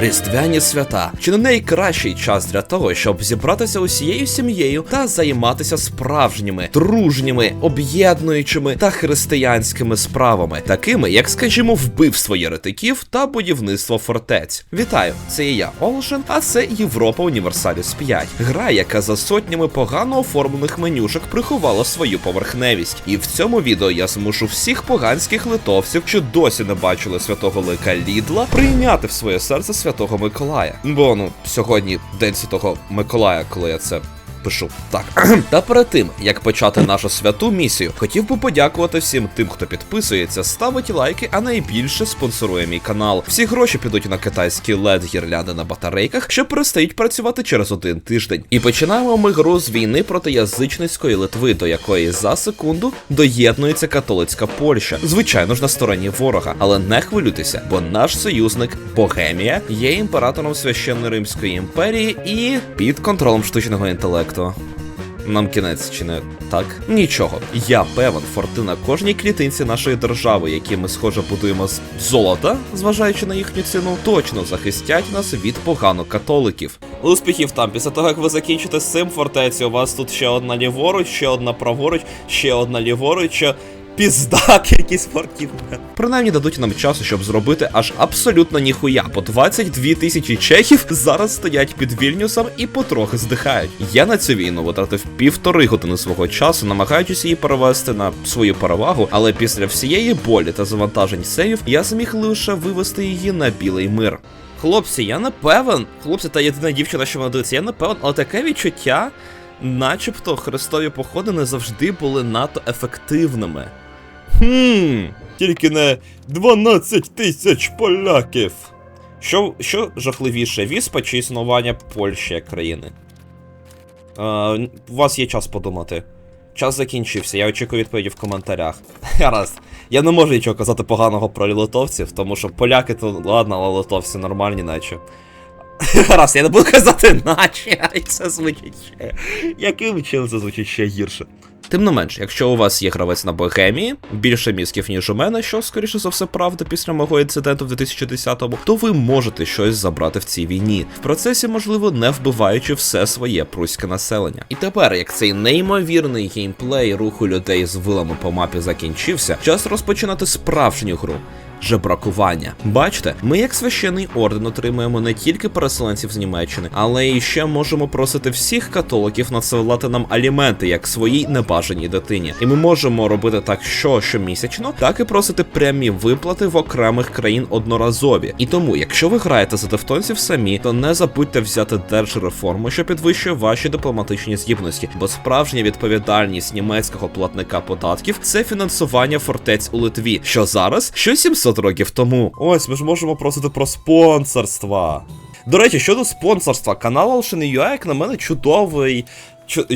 Різдвяні свята чи не найкращий час для того, щоб зібратися усією сім'єю та займатися справжніми, дружніми, об'єднуючими та християнськими справами, такими як, скажімо, вбивство єретиків та будівництво фортець. Вітаю, це і я, Олшен, а це Європа Універсаліс 5. Гра, яка за сотнями погано оформлених менюшок приховала свою поверхневість. І в цьому відео я змушу всіх поганських литовців, що досі не бачили святого лика Лідла, прийняти в своє серце святого Миколая. Бо ну сьогодні день святого Миколая, коли я це. Пишу так. Та перед тим як почати нашу святу місію, хотів би подякувати всім тим, хто підписується, ставить лайки, а найбільше спонсорує мій канал. Всі гроші підуть на китайські led гірлянди на батарейках, що перестають працювати через один тиждень. І починаємо ми гру з війни проти язичницької Литви, до якої за секунду доєднується католицька Польща. Звичайно ж на стороні ворога, але не хвилюйтеся, бо наш союзник Богемія є імператором священної Римської імперії і під контролем штучного інтелекту. Нам кінець чи не так? Нічого. Я певен, фортуна кожній клітинці нашої держави, які ми схоже будуємо з золота, зважаючи на їхню ціну, точно захистять нас від погано католиків. Успіхів там, після того як ви закінчите з цим фортеці, у вас тут ще одна ліворуч, ще одна праворуч, ще одна ліворуч. ще Пізда, кількість фортів. Принаймні дадуть нам часу, щоб зробити аж абсолютно ніхуя, бо 22 тисячі чехів зараз стоять під Вільнюсом і потрохи здихають. Я на цю війну витратив півтори години свого часу, намагаючись її перевести на свою перевагу, але після всієї болі та завантажень сейвів я зміг лише вивести її на білий мир. Хлопці, я не певен. Хлопці, та єдина дівчина, що мене дивиться, я не певен, але таке відчуття, начебто хрестові походи не завжди були надто ефективними. Хм, тільки не 12 тисяч поляків. Що, що жахливіше, віспа чи існування Польщі як країни? Е, у вас є час подумати. Час закінчився, я очікую відповіді в коментарях. Гаразд. Я не можу нічого казати поганого про литовців, тому що поляки то ладно, але литовці нормальні, наче. Гаразд, я не буду казати наче, це звучить ще. Яким чином це звучить ще гірше? Тим не менш, якщо у вас є гравець на Богемії, більше мізків, ніж у мене, що скоріше за все правда після мого інциденту в 2010-му, то ви можете щось забрати в цій війні, в процесі, можливо, не вбиваючи все своє пруське населення. І тепер, як цей неймовірний геймплей руху людей з вилами по мапі закінчився, час розпочинати справжню гру. Жебракування. Бачите, ми, як священний орден, отримуємо не тільки переселенців з Німеччини, але і ще можемо просити всіх католиків надсилати нам аліменти як своїй небажаній дитині. І ми можемо робити так, що щомісячно, так і просити прямі виплати в окремих країн одноразові. І тому, якщо ви граєте за тевтонців самі, то не забудьте взяти держреформу, що підвищує ваші дипломатичні здібності, бо справжня відповідальність німецького платника податків це фінансування фортець у Литві, що зараз, що 700 років тому. Ось ми ж можемо просити про спонсорства. До речі, щодо спонсорства, канал Alshin.ua, як на мене, чудовий.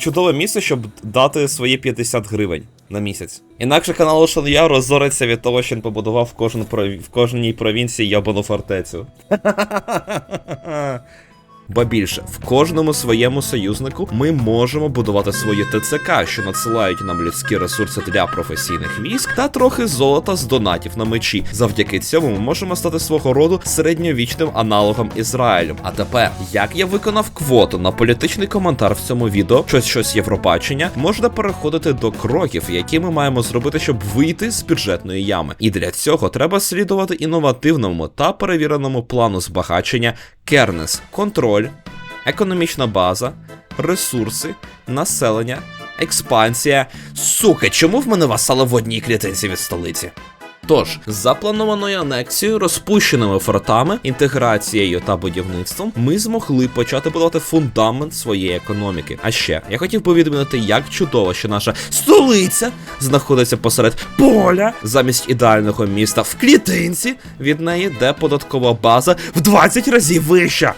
Чудове місце, щоб дати свої 50 гривень на місяць. Інакше канал Alshin.ua розориться від того, що він побудував в, кожен в кожній провінції ябану фортецю. Ба більше, в кожному своєму союзнику ми можемо будувати свої ТЦК, що надсилають нам людські ресурси для професійних військ, та трохи золота з донатів на мечі. Завдяки цьому ми можемо стати свого роду середньовічним аналогом Ізраїлю. А тепер, як я виконав квоту на політичний коментар в цьому відео, щось щось Євробачення, можна переходити до кроків, які ми маємо зробити, щоб вийти з бюджетної ями. І для цього треба слідувати інновативному та перевіреному плану збагачення Кернес, контроль, економічна база, ресурси, населення, експансія. Сука, чому в мене васали в одній клітинці від столиці? Тож, запланованою анексією, розпущеними фортами, інтеграцією та будівництвом, ми змогли почати будувати фундамент своєї економіки. А ще я хотів повідомити, як чудово, що наша столиця знаходиться посеред поля замість ідеального міста в клітинці. Від неї де податкова база в 20 разів вища.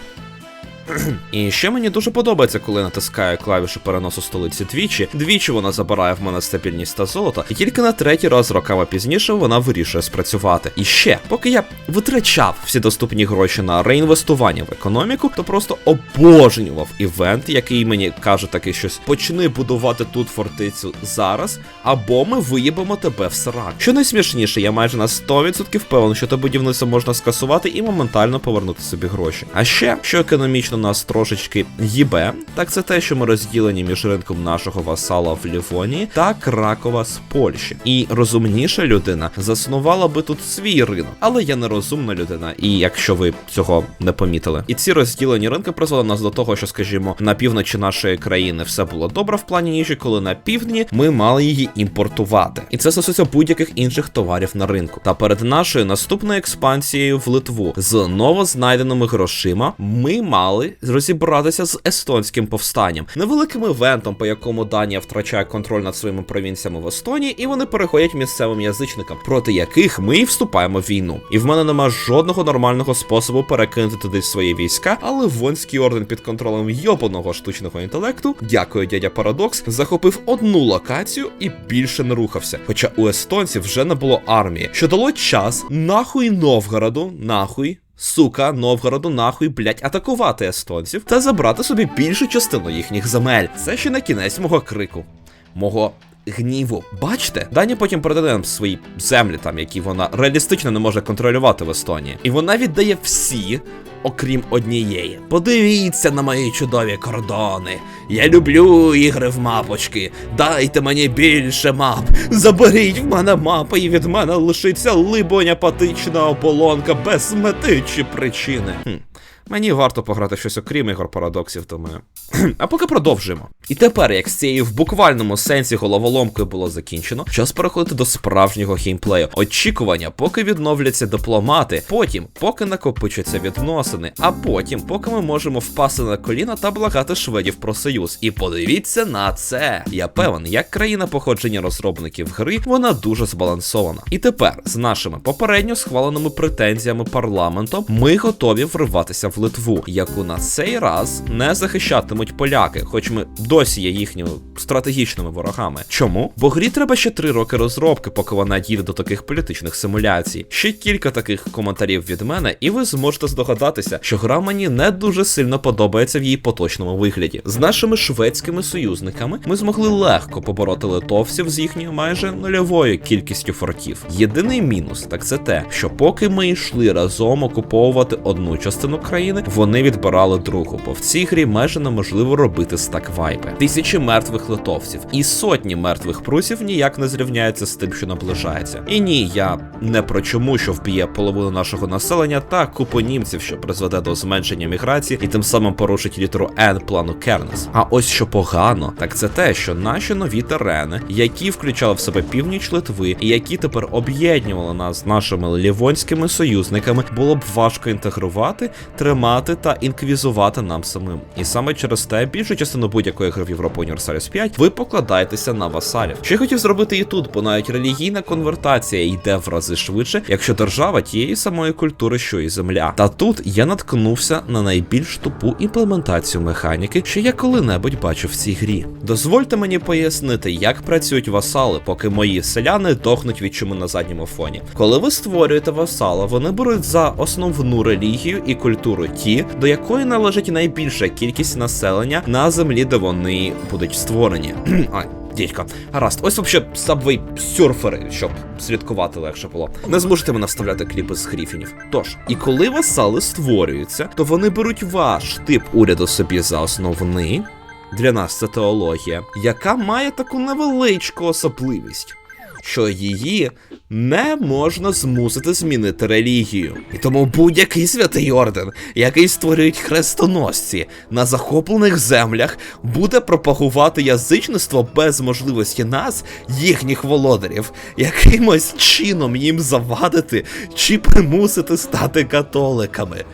І ще мені дуже подобається, коли натискаю клавішу переносу столиці двічі. Двічі вона забирає в мене стабільність та золото, і тільки на третій раз роками пізніше вона вирішує спрацювати. І ще, поки я витрачав всі доступні гроші на реінвестування в економіку, то просто обожнював івент, який мені каже таке щось: почни будувати тут фортецю зараз, або ми виїбемо тебе в срак. Що найсмішніше, я майже на 100% впевнений, що те будівництво можна скасувати і моментально повернути собі гроші. А ще, що економічно нас трошечки їбе, так це те, що ми розділені між ринком нашого васала в Лівонії та Кракова з Польщі. І розумніша людина заснувала би тут свій ринок, але я нерозумна людина, і якщо ви цього не помітили. І ці розділені ринки призвели нас до того, що, скажімо, на півночі нашої країни все було добре в плані їжі, коли на півдні ми мали її імпортувати. І це стосується будь-яких інших товарів на ринку. Та перед нашою наступною експансією в Литву з новознайденими грошима ми мали розібратися з естонським повстанням, невеликим івентом, по якому Данія втрачає контроль над своїми провінціями в Естонії, і вони переходять місцевим язичникам, проти яких ми і вступаємо в війну. І в мене нема жодного нормального способу перекинути туди свої війська, але вонський орден під контролем йобаного штучного інтелекту, дякую, дядя Парадокс, захопив одну локацію і більше не рухався. Хоча у естонців вже не було армії, що дало час нахуй Новгороду, нахуй. Сука, Новгороду нахуй, блять, атакувати естонців та забрати собі більшу частину їхніх земель. Це ще не кінець мого крику. Мого гніву. Бачите? Дані потім передає нам свої землі, там, які вона реалістично не може контролювати в Естонії. І вона віддає всі, окрім однієї. Подивіться на мої чудові кордони. Я люблю ігри в мапочки. Дайте мені більше мап. Заберіть в мене мапи, і від мене лишиться либоня патична ополонка без мети чи причини. Хм. Мені варто пограти щось окрім ігор парадоксів, думаю. а поки продовжуємо. І тепер, як з цією в буквальному сенсі головоломкою було закінчено, час переходити до справжнього геймплею. Очікування, поки відновляться дипломати, потім, поки накопичаться відносини, а потім, поки ми можемо впасти на коліна та благати шведів про союз. І подивіться на це. Я певен, як країна походження розробників гри, вона дуже збалансована. І тепер, з нашими попередньо схваленими претензіями парламентом, ми готові вриватися в Литву, яку на цей раз не захищатимуть поляки, хоч ми досі є їхніми стратегічними ворогами. Чому? Бо грі треба ще три роки розробки, поки вона дійде до таких політичних симуляцій. Ще кілька таких коментарів від мене, і ви зможете здогадатися, що гра мені не дуже сильно подобається в її поточному вигляді. З нашими шведськими союзниками ми змогли легко побороти литовців з їхньою майже нульовою кількістю фортів. Єдиний мінус так це те, що поки ми йшли разом окуповувати одну частину країни, вони відбирали другу, бо в цій грі майже неможливо робити стак вайпи. Тисячі мертвих литовців і сотні мертвих прусів ніяк не зрівняються з тим, що наближається. І ні, я не про чому, що вб'є половину нашого населення та купу німців, що призведе до зменшення міграції і тим самим порушить літеру N плану Кернес. А ось що погано, так це те, що наші нові терени, які включали в себе північ Литви, і які тепер об'єднували нас з нашими лівонськими союзниками, було б важко інтегрувати, тримати та інквізувати нам самим. І саме через те більшу частину будь-якої гри в Європу Universalis 5 ви покладаєтеся на васалів. Ще хотів зробити і тут, бо навіть релігійна конвертація йде в рази швидше, якщо держава тієї самої культури, що і земля. Та тут я наткнувся на найбільш тупу імплементацію механіки, що я коли-небудь бачив в цій грі. Дозвольте мені пояснити, як працюють васали, поки мої селяни дохнуть від чому на задньому фоні. Коли ви створюєте васала, вони беруть за основну релігію і культуру ті, до якої належить найбільша кількість населення на землі, де вони будуть створені. Ай. Дідько, гаразд, ось вообще сабвей сюрфери, щоб слідкувати легше було. Не зможете мене вставляти кліпи з гріфінів. Тож, і коли васали створюються, то вони беруть ваш тип уряду собі за основний. Для нас це теологія, яка має таку невеличку особливість, що її не можна змусити змінити релігію. І тому будь-який святий орден, який створюють хрестоносці на захоплених землях, буде пропагувати язичництво без можливості нас, їхніх володарів, якимось чином їм завадити чи примусити стати католиками.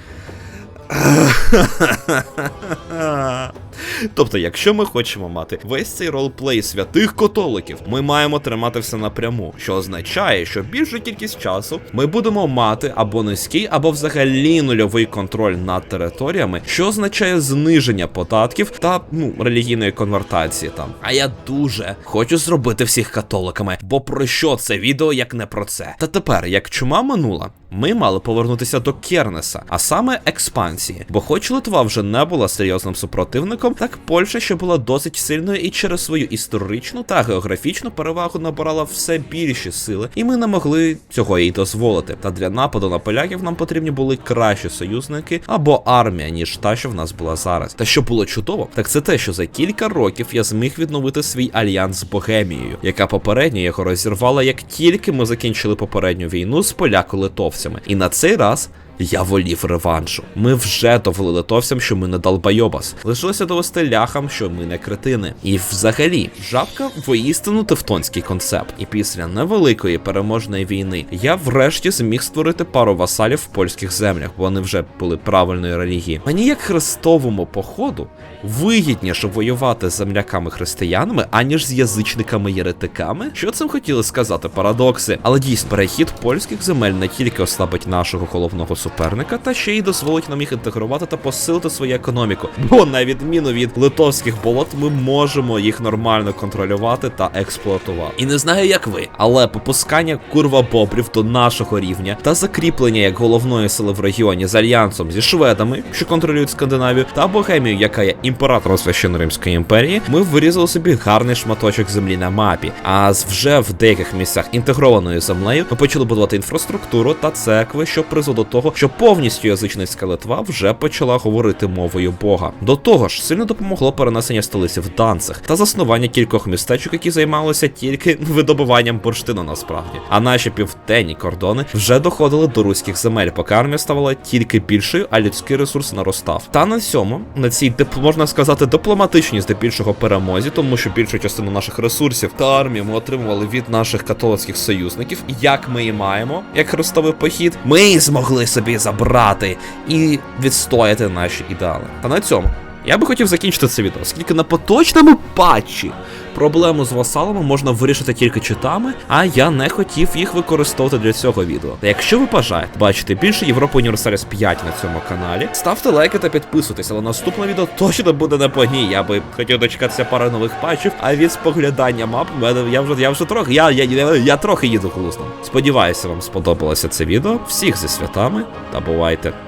Тобто, якщо ми хочемо мати весь цей ролплей святих католиків, ми маємо тримати все напряму, що означає, що більшу кількість часу ми будемо мати або низький, або взагалі нульовий контроль над територіями, що означає зниження податків та ну релігійної конвертації там. А я дуже хочу зробити всіх католиками, бо про що це відео, як не про це? Та тепер, як чума минула, ми мали повернутися до Кернеса, а саме експансії. Бо хоч Литва вже не була серйозним супротивником, так Польща ще була досить сильною і через свою історичну та географічну перевагу набирала все більші сили, і ми не могли цього їй дозволити. Та для нападу на поляків нам потрібні були кращі союзники або армія, ніж та, що в нас була зараз. Та що було чудово, так це те, що за кілька років я зміг відновити свій альянс з Богемією, яка попередньо його розірвала, як тільки ми закінчили попередню війну з поляко-литовцями. І на цей раз. Я волів реваншу. Ми вже довели литовцям, що ми не долбайобас. Лишилося довести ляхам, що ми не кретини. І взагалі, жабка воістину тевтонський концепт. І після невеликої переможної війни я врешті зміг створити пару васалів в польських землях, бо вони вже були правильної релігії. Мені як хрестовому походу вигідніше воювати з земляками-християнами, аніж з язичниками-єретиками. Що цим хотіли сказати парадокси? Але дійсно, перехід польських земель не тільки ослабить нашого головного суперника, та ще й дозволить нам їх інтегрувати та посилити свою економіку. Бо на відміну від литовських болот, ми можемо їх нормально контролювати та експлуатувати. І не знаю, як ви, але попускання курва бобрів до нашого рівня та закріплення як головної сили в регіоні з альянсом зі шведами, що контролюють Скандинавію, та Богемію, яка є імператором священно Римської імперії, ми вирізали собі гарний шматочок землі на мапі. А з вже в деяких місцях інтегрованою землею ми почали будувати інфраструктуру та церкви, що призвело до того, що повністю язичницька Литва вже почала говорити мовою Бога. До того ж, сильно допомогло перенесення столиці в Данцих та заснування кількох містечок, які займалися тільки видобуванням бурштину насправді. А наші південні кордони вже доходили до руських земель, поки армія ставала тільки більшою, а людський ресурс наростав. Та на цьому, на цій можна сказати, дипломатичній здебільшого перемозі, тому що більшу частину наших ресурсів та армії ми отримували від наших католицьких союзників, як ми і маємо, як хрестовий похід, ми змогли собі забрати і відстояти наші ідеали. Та на цьому. Я би хотів закінчити це відео, оскільки на поточному патчі проблему з васалами можна вирішити тільки читами, а я не хотів їх використовувати для цього відео. Якщо ви бажаєте бачити більше Європи Універсаліс 5 на цьому каналі, ставте лайки та підписуйтесь, але наступне відео точно буде не по ній. Я би хотів дочекатися пари нових патчів, а від споглядання мап я вже я вже трохи. Я, я, я, я трохи їду глузно. Сподіваюся, вам сподобалося це відео. Всіх зі святами та бувайте!